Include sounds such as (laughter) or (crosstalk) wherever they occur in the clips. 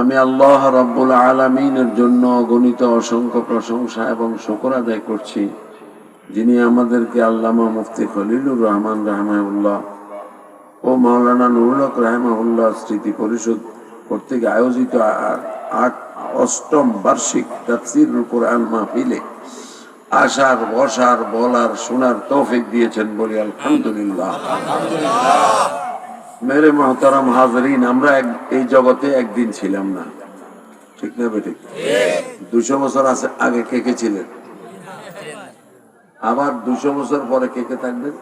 আমি আল্লাহ রাব্বুল আলামিনের জন্য অগণিত অসংখ্য প্রশংসা এবং শুকর আদায় করছি, যিনি আমাদেরকে আল্লামা মুফতি খলিলুর রহমান রাহমাহুল্লাহ ও মাওলানা নুরুল হক রাহমাহুল্লাহ স্মৃতি পরিষদ কর্তৃক আয়োজিত অষ্টম বার্ষিক তাফসির কোরআন মাহফিলে আসার বসার, বলার, শোনার তৌফিক দিয়েছেন বলি আলহামদুলিল্লাহ। মেরে মহতারাম হাজরিন, আমরা এই জগতে একদিন ছিলাম না। ঠিক না বেঠিক? দুশো বছর আছে আগে কে কে ছিলেন? আবার দুশো বছর পরে কে কে থাকবেন?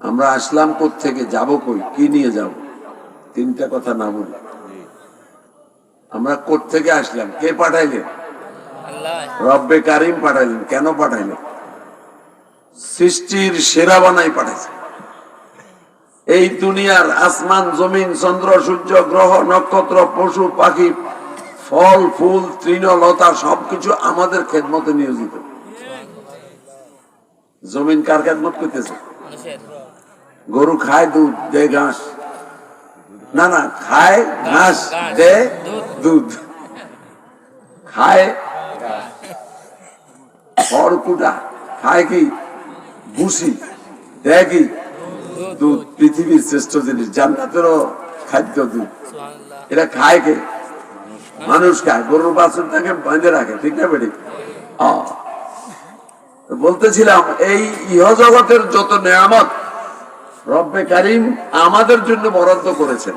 আমরা আসলাম থেকে যাব কই? কি নিয়ে যাব? তিনটা কথা না বলি। আমরা থেকে আসলাম? কে পাঠাইলেন? রব্বে কারিম পাঠাইলেন। কেন পাঠাইলেন? সৃষ্টির সেরা বানাই পাঠাইছে এই দুনিয়ার আসমান, জমিন, চন্দ্র, সূর্য, গ্রহ, নক্ষত্র, পশু, পাখি, ফল, ফুল তৃণলতা সবকিছু আমাদের খেদমতে নিয়োজিত। জমিন কার খেদমত করতেছে? গরু খায়, দুধ দে ঘাস। না না, খায়, ঘাস দে দুধ। খায় খড়কুটা। খায় কি? ভুসি। দেয় কি? দুধ পৃথিবীর শ্রেষ্ঠ জিনিস জান্নাতেরও খাদ্য দুধ এটা খায় কে? মানুষ খায় গরুর বাছুর তাকে বাঁধে রাখে ঠিক না বেটি? বলতেছিলাম এই ইহ জগতের যত নেয়ামত রব্বে কারিম আমাদের জন্য বরাদ্দ করেছেন।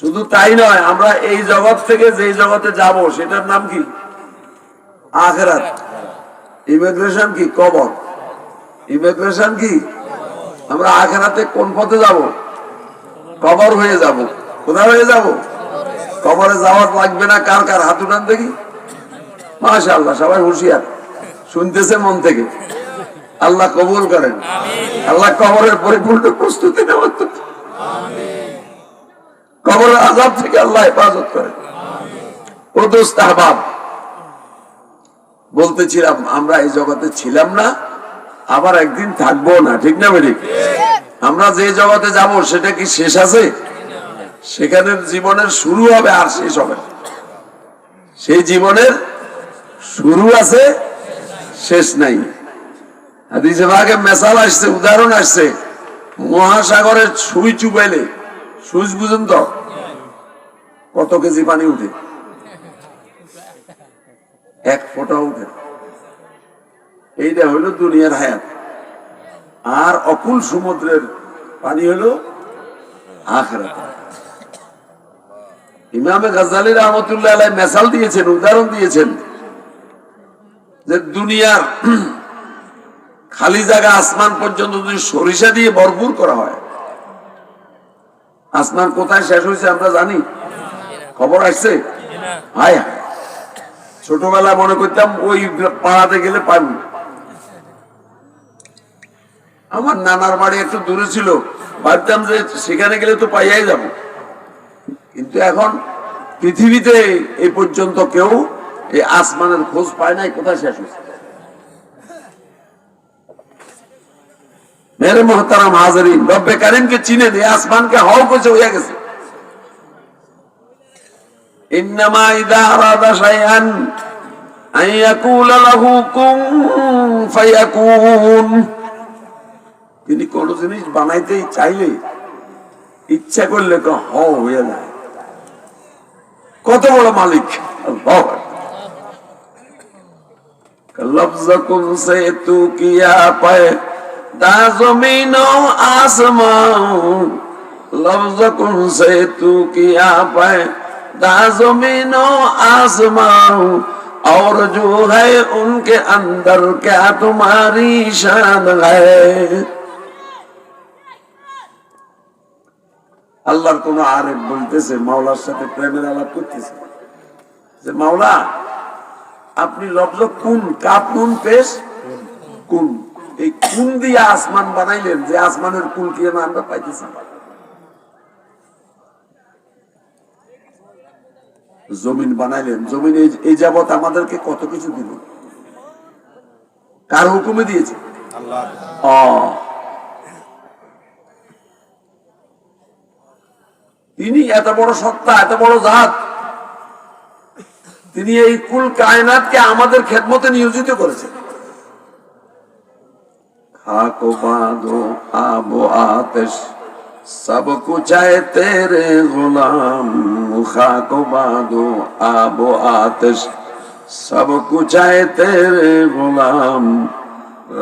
শুধু তাই নয় আমরা এই জগৎ থেকে যে জগতে যাব সেটার নাম কি? আখেরাত। ইমিগ্রেশন কি? কবর। ইমিগ্রেশন কি? আমরা আখেরাতে কোন পথে যাব? কবর হয়ে যাব। কোথায় হয়ে যাব? কবরে যাওয়ার লাগবে না কার কার? হাত উঠান দেখি। মাশা আল্লাহ সবাই হুঁশিয়ার। শুনতেছে মন থেকে। আল্লাহ কবুল করেন। আল্লাহ কবরের পরিপূর্ণ প্রস্তুতি নেওয়ার কবরের আজাব থেকে আল্লাহ হেফাজত করেন। ও দোস্ত বলতেছিলাম, আমরা এই জগতে ছিলাম না। আবার একদিন থাকব না, ঠিক না বেরিক? আমরা যে জগতে যাব, সেটা কি শেষ আছে? সেখানের জীবনের শুরু হবে আর শেষ হবে। সেই জীবনের শুরু আছে, শেষ নাই। মেসাল আসছে, উদাহরণ আসছে। মহাসাগরের সুই চুবাইলে সুইচ বুঝুন তো, কত কেজি পানি উঠে? এক ফোঁটা উঠে। এইটা হলো দুনিয়ার হায়াত। আর অকুল সমুদ্রের পানি হলো আখরাত। ইমামে গাজালি রহমতুল্লাহ আলাই মেসাল দিয়েছেন উদাহরণ দিয়েছেন যে দুনিয়ার খালি জায়গা আসমান পর্যন্ত যদি সরিষা দিয়ে ভরপুর করা হয় আসমান কোথায় শেষ হয়েছে আমরা জানি? খবর আসছে? হায় ছোটবেলা মনে করতাম ওই পাড়াতে গেলে পাবো আমার নানার বাড়ি একটু দূরে ছিল। ভাবতাম যে সেখানে গেলে তো পাইয়াই যাব। কিন্তু এখন পৃথিবীতে এই পর্যন্ত কেউ এই আসমানের খোঁজ পায় নাই, কোথায় শেষ হয়েছে? মেরে মোহতারাম হাজারিন, রব্বে কারিমকে চিনে দিয়ে আসমানকে হও কইছে হইয়া গেছে। ইন্নামা ইদা আরাদা তিনি কোন জিনিস বানাইতে চাইলে ইচ্ছা করলে তো হ হয়ে যায় কত বড় মালিক আল্লাহু আকবার। लफ्ज कुन से तू किया पे दा जमीनो आसमां लफ्ज कुन से तू किया पे दा जमीनो आसमां और जो है उनके अंदर क्या तुम्हारी शान है আল্লাহর কোন আরেক বলতেছে মাওলার সাথে প্রেমের আলাপ করতেছে। যে মাওলা আপনি লফজ কোন কাপ নুন পেশ কোন? এই কোন দিয়ে আসমান বানাইলেন? যে আসমানের কুল কি আমরা পাইতেছি। জমিন বানাইলেন। জমিন এই- যাবত আমাদেরকে কত কিছু দিল? কার হুকুমে দিয়েছে? ও তিনি এত বড় সত্তা, এত বড় জাত। তিনি এই কুল কায়নাতকে আমাদের খেদমতে নিয়োজিত করেছেন। আবো গোলাম।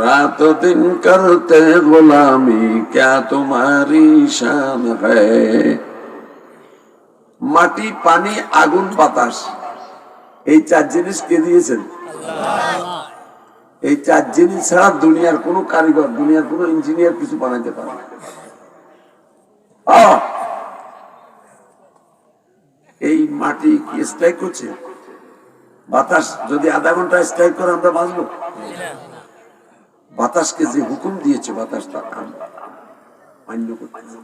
রাত দিন করতে গোলামি, ক্যা তোমারি শান হ্যায়? মাটি, পানি, আগুন, বাতাস। এই চার জিনিস কে দিয়েছেন? এই চার জিনিস ছাড়া দুনিয়ার কোন কারিগর, দুনিয়ার কোন ইঞ্জিনিয়ার কিছু বানাইতে পারে এই মাটি কি স্ট্রাইক করছে? বাতাস, যদি আধা ঘণ্টা স্ট্রাইক করে আমরা বাঁচবো? বাতাসকে যে হুকুম দিয়েছে, বাতাস তা মান্য করতেছে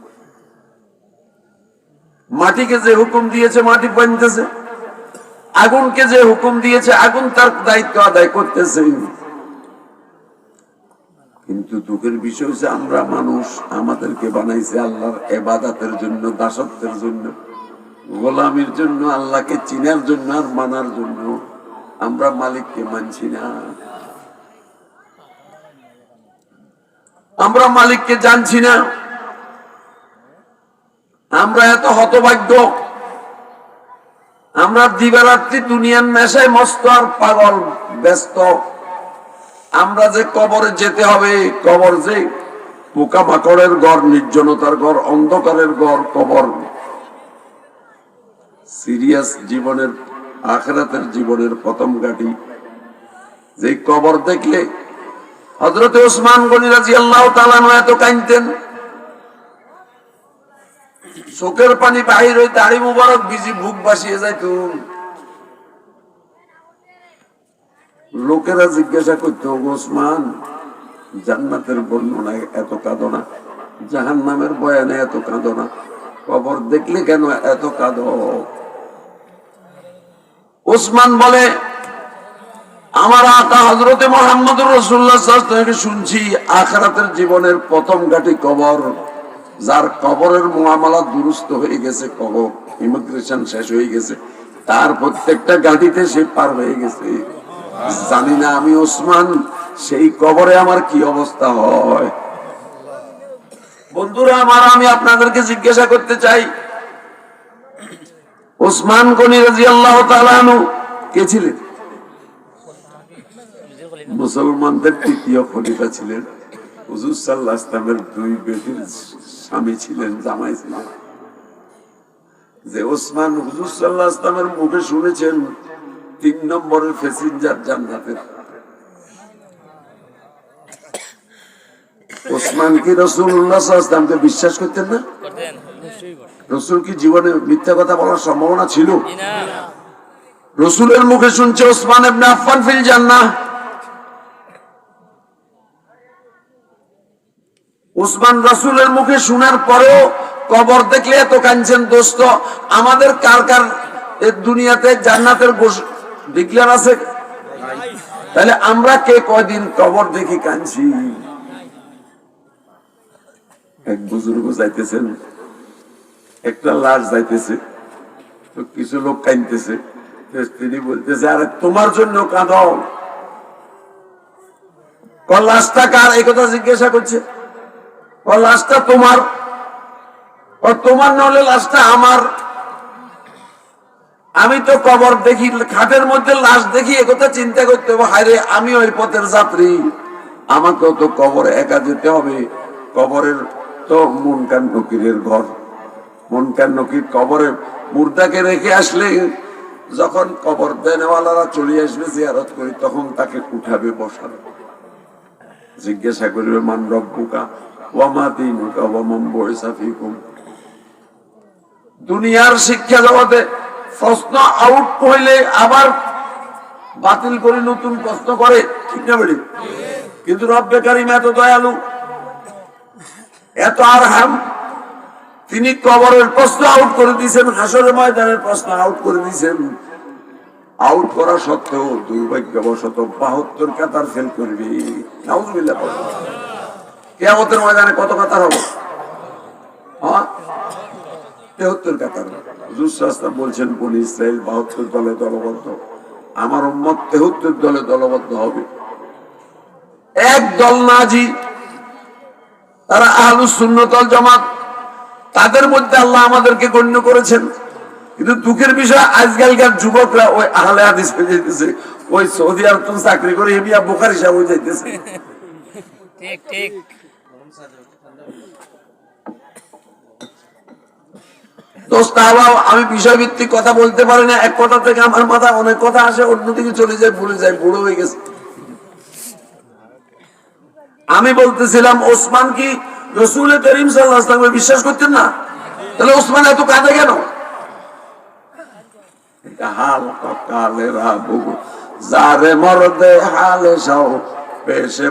মাটিকে যে হুকুম দিয়েছে, মাটি বানতেছে। আগুনকে যে হুকুম দিয়েছে, আগুন তার দায়িত্ব আদায় করতেছে। কিন্তু দুঃখের বিষয় হচ্ছে, আমরা মানুষ আমাদেরকে বানাইছে আল্লাহর এবাদাতের জন্য, দাসত্বের জন্য, গোলামির জন্য, আল্লাহকে চিনার জন্য আর মানার জন্য আমরা মালিককে মানছি না। আমরা মালিককে জানছি না। আমরা এত হতভাগ্য। আমরা দিবারাত্রি দুনিয়ার নেশায় মস্ত আর পাগল, ব্যস্ত। আমরা যে কবরে যেতে হবে, কবর যে পোকামাকড়ের ঘর, নির্জনতার ঘর, অন্ধকারের ঘর, কবর। সিরিয়াস জীবনের, আখরাতের জীবনের প্রথম গাড়ি যে কবর দেখলে হজরত ওসমান গনি রাজি আল্লাহ তালানো এত কাঁদতেন। চোখের পানি বাহির হই দাড়ি মুবারক বিজি বুক বাসিয়ে যাইত লোকেরা জিজ্ঞাসা করত ওসমান, জান্নাতের বর্ণনায় এত কাঁদো না? জাহান নামের বয়ানে এত কাঁদো না? কবর দেখলে কেন এত কাঁদো? ওসমান বলে, আমার আকা হজরতে মোহাম্মদ রসুল্লাহ শুনছি, আখরাতের জীবনের প্রথম ঘাটি কবর। যার কবরের মহামালা দুরুস্ত হয়ে গেছে, কবর ইমিগ্রেশন শেষ হয়ে গেছে। তার প্রত্যেকটা গাড়িতে সে পার হয়ে গেছে। জানি না আমি ওসমান, সেই কবরে আমার কি অবস্থা হয়। বন্ধুরা, আমার আমি আপনাদেরকে জিজ্ঞাসা করতে চাই। ওসমান গনি রাজি আল্লাহ কে ছিলেন? মুসলমানদের তৃতীয় খলিফা ছিলেন হুজুর সাল্লাহ ইসলামের দুই বেটির স্বামী ছিলেন জামাই ছিলেন। যে ওসমান হুজুর সাল্লাহ ইসলামের মুখে শুনেছেন তিন নম্বরের প্যাসেঞ্জার জান্নাতের। ওসমান কি রসুল্লাহ ইসলামকে বিশ্বাস করতেন না? রসুল কি জীবনে মিথ্যা কথা বলার সম্ভাবনা ছিল? রসুলের মুখে শুনছে ওসমান এবনে আফফান ফিল জান্নাহ। ওসমান রসুলের মুখে শোনার পরেও কবর দেখলে এত কাঁদছেন দোস্ত। আমাদের কার কার দুনিয়াতে জান্নাতের ডিক্লার আছে? তাহলে আমরা কে কয়দিন কবর দেখি কাঁদছি? এক বুজুর্গ যাইতেছেন, একটা লাশ যাইতেছে কিছু লোক কাঁদতেছে। তিনি বলতেছে, আরে, তোমার জন্য কাঁদাও। লাশটা কার? এই কথা জিজ্ঞাসা করছে। ও লাশটা তোমার। ও তোমার নহলে লাশটা আমার। আমি তো কবর দেখি, খাটের মধ্যে লাশ দেখি একথা চিন্তা করতে হবে, হায়রে আমি ওই পথের যাত্রী। আমাকেও তো কবরে একা যেতে হবে। কবরের তো মুনকান নকিরের ঘর। মুনকান নকির কবরে মুর্দাকে রেখে আসলে যখন কবর দেনেওয়ালারা চলে আসবে জিয়ারত করি, তখন তাকে উঠাবে বসাবে। জিজ্ঞাসা করিবে, মান রব্বুকা? ওয়ামা দিনুকা ওয়ামান বুইসা ফিকুম। দুনিয়ার শিক্ষা জগতে প্রশ্ন আউট হইলে আবার বাতিল করে নতুন প্রশ্ন করে, ঠিক না বেড়ি? কিন্তু রব্বে কারিম এত দয়ালু, এত আর তিনি কবরের প্রশ্ন আউট করে দিয়েছেন, হাসরের ময়দানের প্রশ্ন আউট করে দিয়েছেন। আউট করা সত্ত্বেও দুর্ভাগ্যবশত বাহাত্তর কাতার ফেল করবি। নাউজুবিল্লাহ। কেয়ামতের ময়দানে কত কাতার হবে? হ্যাঁ? তেহত্তর কাতার। বলছেন ইসরায়েল বাহাত্তর দলে দলবদ্ধ। আমার উম্মত তেহত্তর দলে দলবদ্ধ হবে। এক দল নাজি, তারা সুন্নতল জামাত। তাদের মধ্যে আল্লাহ আমাদেরকে গণ্য করেছেন। কিন্তু দুঃখের বিষয়, আজকালকার যুবকরা ওই আহলে হাদিস হয়ে যাইতেছে। ওই সৌদি আরব চাকরি করে এমিয়া বোকার হিসাব হয়ে যাইতেছে। ঠিক ঠিক। দোস্ত আবার আমি বিষয়ভিত্তিক কথা বলতে পারি না। এক কথা থেকে আমার মাথায় অনেক কথা আসে, অন্যদিকে চলে যায়, ভুলে যায়, বুড়ো হয়ে গেছে। আমি বলতেছিলাম, ওসমান কি রসুল করিম সাল্লাহ বিশ্বাস করতেন না? তাহলে ওসমান এত কাঁদে কেন? হাল সাও পেশে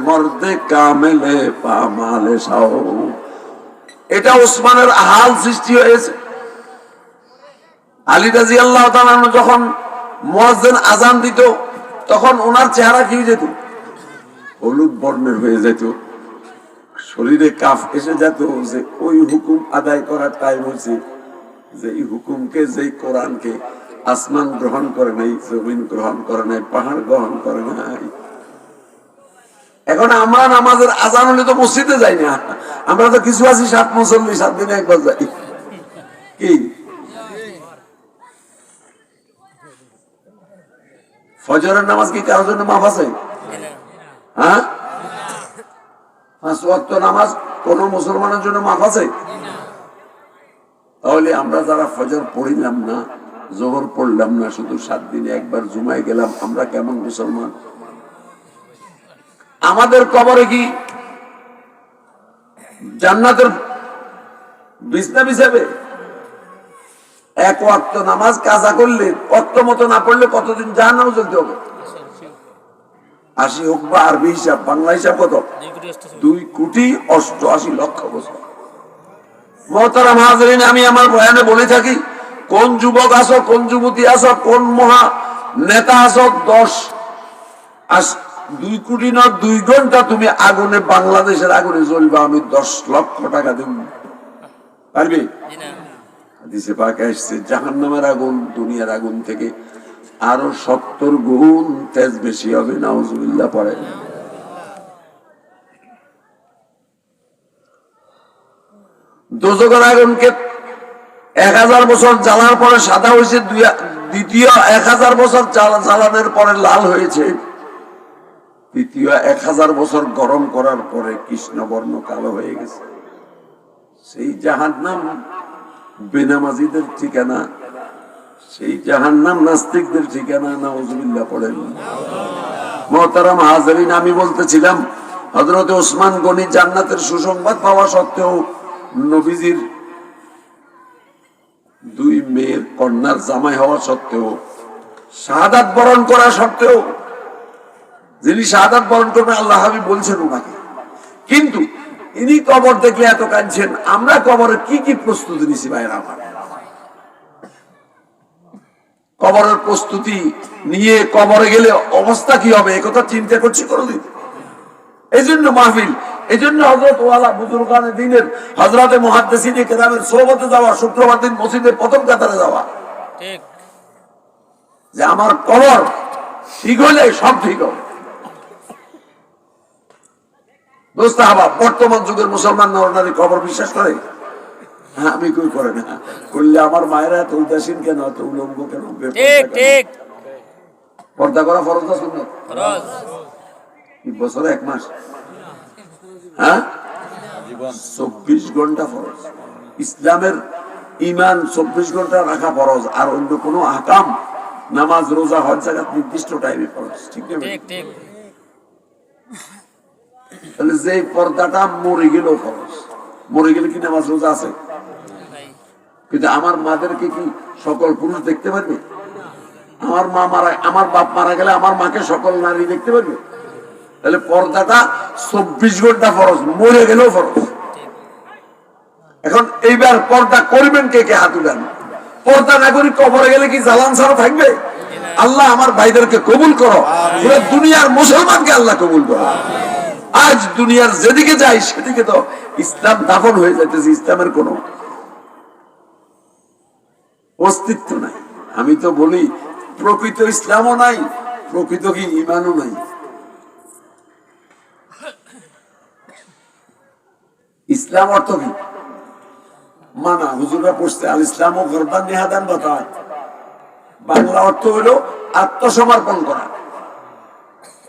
এটা ওসমানের হাল সৃষ্টি হয়েছে। আলী রাজি আল্লাহ যখন মুয়াজ্জিন আজান দিত, তখন ওনার চেহারা কি যেত? হলুদ বর্ণের হয়ে যেত। শরীরে কাফ এসে যেত যে ওই হুকুম আদায় করার টাইম হয়েছে যে এই হুকুমকে যে কোরআনকে আসমান গ্রহণ করে নাই, জমিন গ্রহণ করে নাই, পাহাড় গ্রহণ করে নাই। এখন আমরা নামাজের আজান হলে তো মসজিদে যাই না। আমরা তো কিছু আছি, সাত মুসল্লি, সাত দিনে একবার যাই। কি? ফজরের নামাজ কি কারোর জন্য মাফ আছে? হ্যাঁ? পাঁচ ওয়াক্ত নামাজ কোন মুসলমানের জন্য মাফ আছে? তাহলে আমরা যারা ফজর পড়িলাম না, জোহর পড়লাম না, শুধু সাত দিনে একবার জুমায় গেলাম, আমরা কেমন মুসলমান? আমাদের কবরে কি জান্নাতের বিছনা বিছাবে? এক ওয়াক্ত নামাজ কাজা করলে, অক্ত মতো না পড়লে কতদিন জাহান্নামে চলতে হবে? আশি হোক বা আরবি হিসাব, বাংলা হিসাব কত? দুই কোটি অষ্টআশি। লক্ষ বছর। আমি আমার বয়ানে বলে থাকি, কোন যুবক আসো কোন যুবতী আসো কোন মহা নেতা আস দশ দুই কোটি না দুই ঘণ্টা তুমি আগুনে, বাংলাদেশের আগুনে জ্বলবা, আমি দশ লক্ষ টাকা দেব। পারবি? হাদিসে পাকে আসছে জাহান্নামের আগুন, দুনিয়ার আগুন থেকে আরও সত্তর গুণ তেজ বেশি হবে, নাউজুবিল্লাহ পড়ে দোজকের আগুনকে এক হাজার বছর জ্বালার পরে সাদা হয়েছে দ্বিতীয় এক হাজার বছর জ্বালা- জ্বালানোর পরে লাল হয়েছে। তৃতীয় এক হাজার বছর গরম করার পরে কৃষ্ণবর্ণ কালো হয়ে গেছে। সেই জাহান নাম বেনামাজিদের ঠিকানা, সেই জাহান নাম নাস্তিকদের ঠিকানা, নাউজুবিল্লাহ পড়েন। মহতারাম হাজারিন, আমি বলতেছিলাম হজরত ওসমান গনি জান্নাতের সুসংবাদ পাওয়া সত্ত্বেও নবীজির দুই মেয়ের কন্যার জামাই হওয়া সত্ত্বেও, শাহাদাত বরণ করা সত্ত্বেও, যিনি শাহাদাত বরণ করবেন, আল্লাহ হাবিব বলছেন ওনাকে। কিন্তু ইনি কবর দেখলে এত কাঁদছেন আমরা কবরে কি কি প্রস্তুতি নিছি ভাইয়ের আমার? কবরের প্রস্তুতি নিয়ে কবরে গেলে অবস্থা কি হবে? একথা চিন্তা করছি কোনদিন। এই জন্য মাহফিল এই জন্য হজরত ওয়ালা বুজুর্গানের দিনের হজরতে মহাদ্দেসিনে কেরামের সোহবতে যাওয়া শুক্রবার দিন মসজিদের প্রথম কাতারে যাওয়া। ঠিক। যে আমার কবর ঠিক হলে সব ঠিক হবে। দোস্ত হাবা বর্তমান যুগের মুসলমান নরনারী খবর বিশ্বাস করে? হ্যাঁ আমি কই করে না। করলে আমার মায়েরা এত উদাসীন কেন? এত উলঙ্গ কেন? ঠিক ঠিক। পর্দা করা ফরজ না ফরজ। বছরে এক মাস। হ্যাঁ? চব্বিশ ঘণ্টা ফরজ। ইসলামের ইমান চব্বিশ ঘণ্টা রাখা ফরজ। আর অন্য কোনো আকাম নামাজ রোজা হজ জায়গা নির্দিষ্ট টাইমে ফরজ। ঠিক নেই ঠিক ঠিক। তাহলে যে পর্দাটা মরে গেল ফরজ মরে গেলে কি নামাজ রোজা আছে? কিন্তু আমার মাদেরকে কি সকল পুরুষ দেখতে পারবে? আমার মা মারা আমার বাপ মারা গেলে আমার মাকে সকল নারী দেখতে পারবে? তাহলে পর্দাটা চব্বিশ ঘণ্টা ফরজ মরে গেলেও ফরজ। এখন এইবার পর্দা করবেন কে কে হাত উঠান? পর্দা না করি কবরে গেলে কি জ্বালান ছাড়া থাকবে? আল্লাহ আমার ভাইদেরকে কবুল করো। পুরো দুনিয়ার মুসলমানকে আল্লাহ কবুল করো। আজ দুনিয়ার যেদিকে যাই, সেদিকে তো ইসলাম দাফন হয়ে যাইতেছে, ইসলামের কোনো অস্তিত্ব নাই। আমি তো বলি, প্রকৃত ইসলামও নাই, প্রকৃত কি ইমানও নাই। ইসলাম অর্থ কি? মানা হুজুরা পড়ছে, আল ইসলাম ও গরদান নিহাদান বাংলা অর্থ হলো আত্মসমর্পণ করা।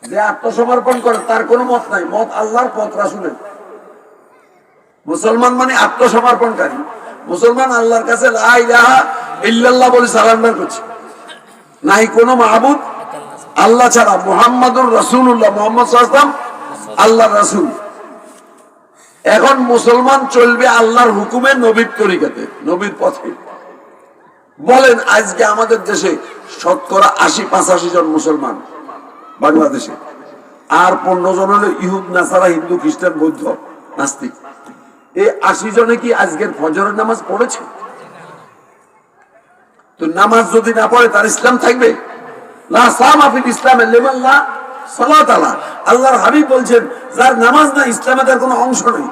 যে আত্মসমর্পণ করে, তার কোনো মত নাই। মত আল্লাহর পথ, রাসুলের। মুসলমান মানে আত্মসমর্পণকারী। মুসলমান আল্লাহর কাছে ইল্লাল্লাহ বলে সালান্ডার করছে। নাই কোনো মাহবুদ, আল্লাহ ছাড়া। মুহাম্মাদুর মুহাম্মদ আল্লাহ রাসূল। এখন মুসলমান চলবে আল্লাহর হুকুমে নবীর তরিকাতে, নবীর পথে। বলেন, আজকে আমাদের দেশে শতকরা আশি, পাঁচাশি জন মুসলমান। বাংলাদেশে। আর পনেরো জন হলো ইহুদ, নাসারা, হিন্দু, খ্রিস্টান, বৌদ্ধ, নাস্তিক। এই আশি জনে কি আজকের ফজরের নামাজ পড়েছে? তো নামাজ যদি না পড়ে, তার ইসলাম থাকবে? আল্লাহর হাবিব বলছেন, যার নামাজ না ইসলামে তার কোনো অংশ নেই।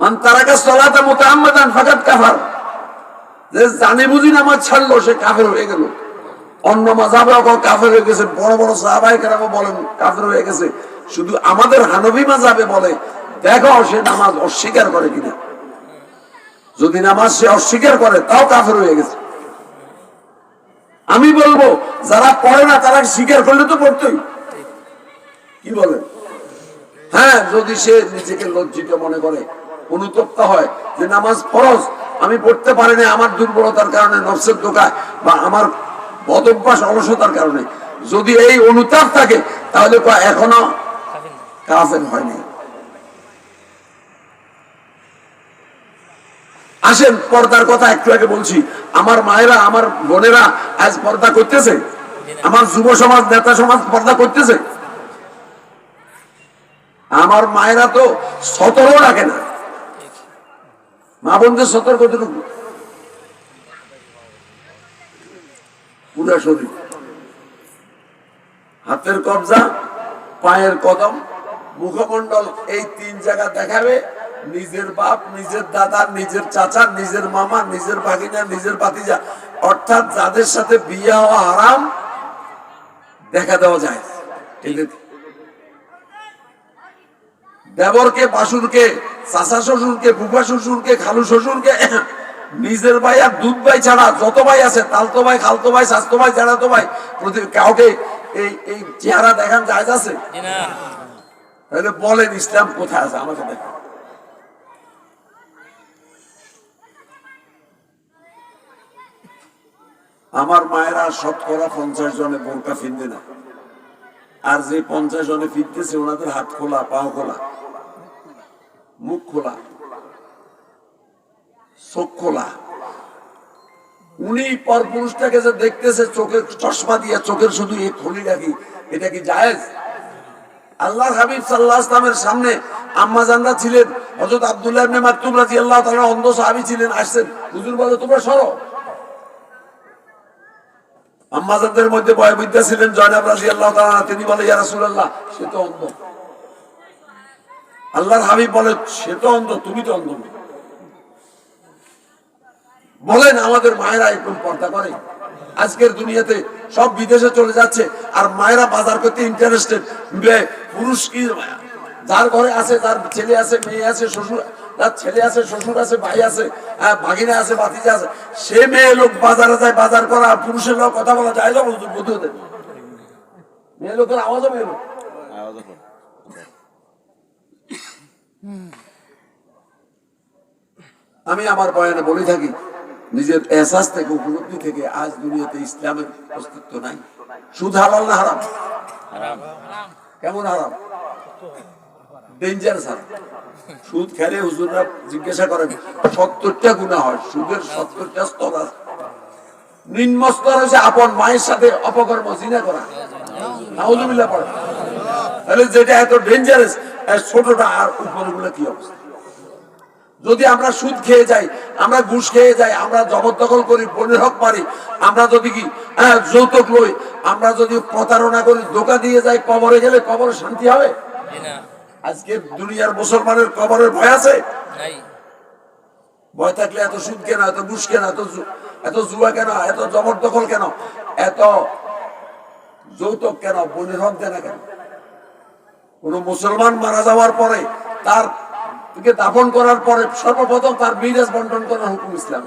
মান তারাকা সালাতা মুতাআম্মাদান, ফাকাদ কাফার। যে জানে বুঝি নামাজ ছাড়লো, সে কাফের হয়ে গেল। অন্য মাঝাবরা কাফের হয়ে গেছে। বড় বড় সাহাবাই বলেন, কাফের হয়ে গেছে। শুধু আমাদের হানবি মাঝাবে বলে, দেখো সে নামাজ অস্বীকার করে কিনা। যদি নামাজ সে অস্বীকার করে, তাও কাফের হয়ে গেছে। আমি বলব, যারা পড়ে না, তারা স্বীকার করলে তো পড়তই। কি বলেন? হ্যাঁ যদি সে নিজেকে লজ্জিত মনে করে অনুতপ্ত হয় যে নামাজ ফরজ, আমি পড়তে পারিনি আমার দুর্বলতার কারণে, নফসের দোকায় বা আমার বদভ্যাস, অলসতার কারণে। যদি এই অনুতাপ থাকে, তাহলে এখনও কাফের হয়নি। আসেন, পর্দার কথা একটু আগে বলছি। আমার মায়েরা, আমার বোনেরা আজ পর্দা করতেছে। আমার যুব সমাজ, নেতা সমাজ পর্দা করতেছে। আমার মায়েরা তো সতর্ক রাখে না। মা সতর্ক পুরা শরীর। হাতের কবজা, পায়ের কদম মুখমন্ডল এই তিন জায়গা দেখাবে। নিজের বাপ, নিজের দাদা, নিজের চাচা, নিজের মামা, নিজের ভাগিনা, নিজের ভাতিজা, অর্থাৎ যাদের সাথে বিয়ে হওয়া হারাম, দেখা দেওয়া যায়। ঠিক আছে? দেবরকে বাসুরকে চাচা শ্বশুরকে বুফা শ্বশুরকে খালু শ্বশুরকে (coughs) নিজের ভাই আর দুধ ভাই ছাড়া যত ভাই আছে তালতো ভাই খালতো ভাই স্বাস্থ্য ভাই জানাতো ভাই প্রতি কাউকে এই এই চেহারা দেখান যায় আছে? তাহলে বলেন ইসলাম কোথায় আছে? আমাকে দেখেন। আমার মায়েরা শতকরা পঞ্চাশ জনে বোরকা ফিরবে না। আর যে পঞ্চাশ জনে ফিরতেছে ওনাদের হাত খোলা পাও খোলা। মুখ খোলা চোখ খোলা উনি পর পুরুষটাকে যে দেখতেছে চোখের চশমা দিয়ে, চোখের শুধু এই খলি রাখি এটা কি জায়েজ? আল্লাহ হাবিব সাল্লাহ ইসলামের সামনে আম্মা জানরা ছিলেন, হযরত আব্দুল্লাহ ইবনে মাকতুম রাদিয়াল্লাহু তাআলা অন্ধ সাহাবী ছিলেন, আসছেন। হুজুর বলে, তোমরা সরো। আম্মাজানদের মধ্যে বয়বিদ্যা ছিলেন জয়নাব রাদিয়াল্লাহু তাআলা, তিনি বলে, ইয়া রাসূলুল্লাহ, সে তো অন্ধ। আল্লাহর হাবিব বলে সে তো অন্ধ তুমি তো অন্ধ। বলেন আমাদের মায়েরা এরকম পর্দা করে। আজকের দুনিয়াতে সব বিদেশে চলে যাচ্ছে আর মায়েরা বাজার করতে ইন্টারেস্টেড পুরুষ কি যার ঘরে আছে যার ছেলে আছে মেয়ে আছে শ্বশুর যার ছেলে আছে শ্বশুর আছে ভাই আছে হ্যাঁ, ভাগিনা আছে ভাতিজা আছে সে মেয়ে লোক বাজারে যায় বাজার করা পুরুষের লোক কথা বলা যায় না হতে। মেয়ে লোকের আওয়াজও মেয়ে লোক। আমি আমার বয়ানে বলে থাকি নিজের এহসাস থেকে উপলব্ধি থেকে আজ দুনিয়াতে ইসলামের অস্তিত্ব নাই। সুদ হালাল না হারাম? কেমন হারাম? সুদ খেলে হুজুররা জিজ্ঞাসা করেন সত্তরটা গুণা হয় সুদের সত্তরটা স্তর আছে। নিম্ন স্তর হচ্ছে আপন মায়ের সাথে অপকর্ম জিনা করা। নাউজুবিল্লাহ পড়ে তাহলে যেটা এত ডেঞ্জারাস ছোটটা আর উপরগুলো কি অবস্থা? যদি আমরা সুদ খেয়ে যাই আমরা ঘুষ খেয়ে যাই আমরা জবরদখল করি বনের হক মারি আমরা যদি কি হ্যাঁ, যৌতুক লই আমরা যদি প্রতারণা করি ধোকা দিয়ে যাই কবরে গেলে কবরে শান্তি হবে? আজকে দুনিয়ার মুসলমানের কবরের ভয় আছে? ভয় থাকলে এত সুদ কেন এত ঘুষ কেন এত এত জুয়া কেন এত জবরদখল কেন এত যৌতুক কেন বনের হক দেয় না কেন? কোন মুসলমান মারা যাওয়ার পরে তার দাফন করার পরে সর্বপ্রথম তার বিদেশ বন্টন করার হুকুম ইসলাম।